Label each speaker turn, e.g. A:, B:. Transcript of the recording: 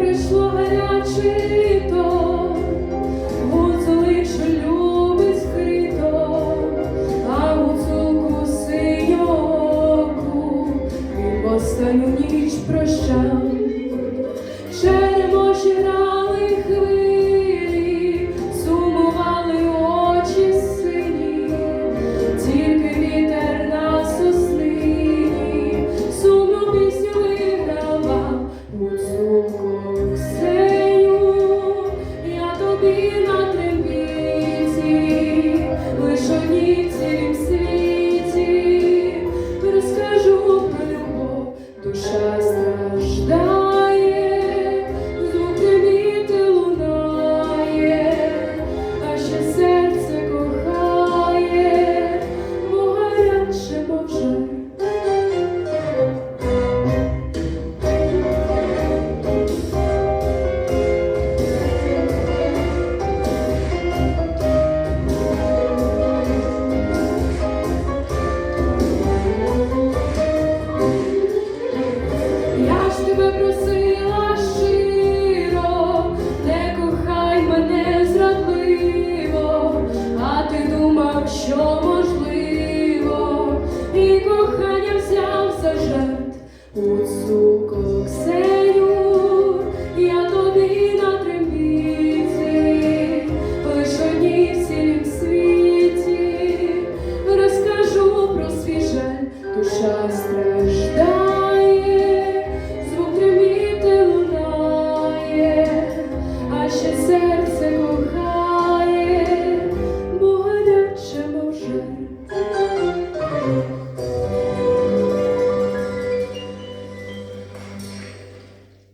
A: прийшло гаряче літо, гуцуличу любить скрито, а гуцулку синьоку і останню ніч прощав.